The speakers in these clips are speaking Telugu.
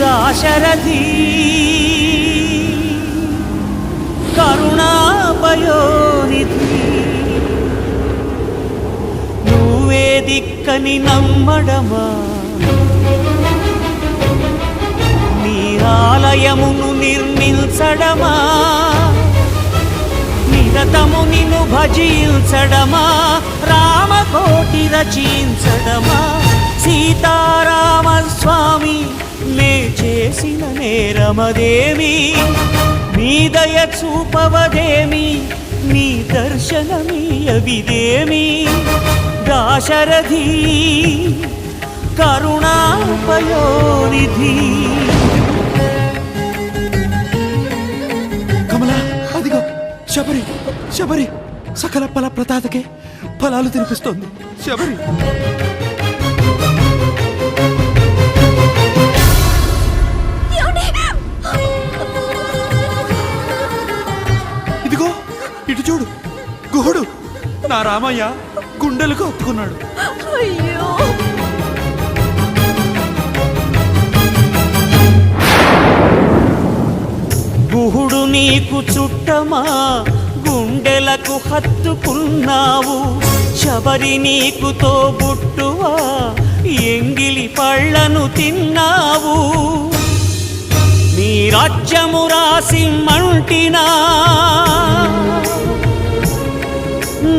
దాశరథి. కరుణాపయోనిధి. నువ్వే దిక్కని నమ్మడమా? నీ ఆలయమును నిర్మించడమా? నిరతము నిన్ను భజించడమా? రామకోటి రచించడమా? సీతారామ స్వామి చేసిన నేరమదేమి? నీ దయ చూపవదేమి? నీ దర్శనమీయవిదేమి దాశరథి కరుణాపయోనిధి. కమల అదిగో శబరి శబరి సకల ఫల ప్రతాతకే ఫలాలు తినిపిస్తోంది. శబరి. ఇటు చూడు. గుహుడు. నా రామయ్య గుండెలకు ఒప్పుకున్నాడు. అయ్యో. గుహుడు నీకు చుట్టమా? గుండెలకు హత్తుకున్నావు? శబరి నీకు తోబుట్టువా? ఎంగిలి పళ్ళను తిన్నావు? వాక్యము రాసి మంటినా?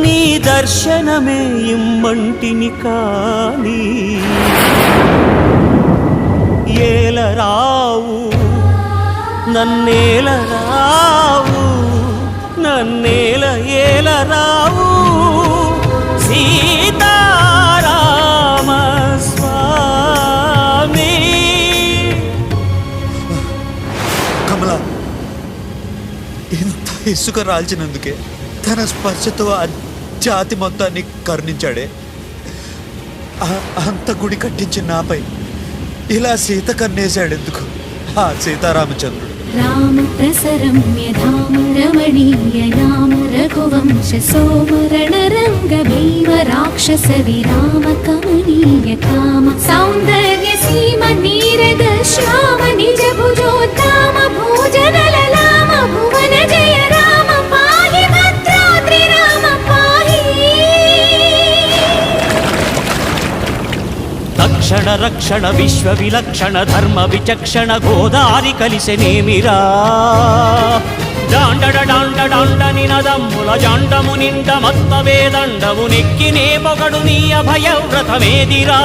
నీ దర్శనమే ఇమ్మంటిని కానీ. ఏలరావు నన్నేలరావు నన్నేల ఏలరావు. సీతా అంత ఇసుక రాల్చినందుకే తన స్పర్శతో ఆ జాతి మొత్తాన్ని కరుణించాడే. అంత గుడి కట్టించిన నాపై ఇలా సీత కన్నేశాడు ఎందుకు ఆ సీతారామచంద్రుడు. రామ ప్రసరమ్య ధామ రమణీయ నామ రఘువంశ సోమరణ రంగ భీమ రాక్షస విరామ కమనీయ కామ. సౌందర్య సీమ నీరద శ్యామ రక్షణ రక్షణ విశ్వ విలక్షణ ధర్మ విచక్షణ గోదారి కలిసెనేమిరా డాండడ డాండ డాండ నినదమ్ముల జాండము నిండ మత్త వేదండము నెక్కినే పొగడు నీ అభయ వ్రతమేదిరా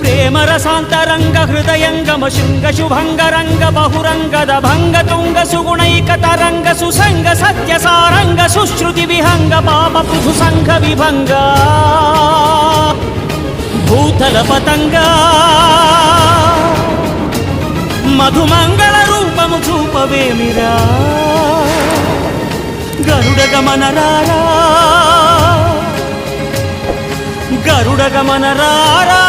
ప్రేమ హృదయంగమ శృంగ శుభంగ రంగ బహురంగద భంగ తుంగ సుగుణైక తరంగ సుసంగ సత్య సారంగ సుశ్రుతి విహంగ పాప పృథు సంఘ విభంగా. భూతల పతంగా మధుమంగళ రూపము చూపవేమిరా? గరుడ గమనరారా? గరుడ గమనరారా?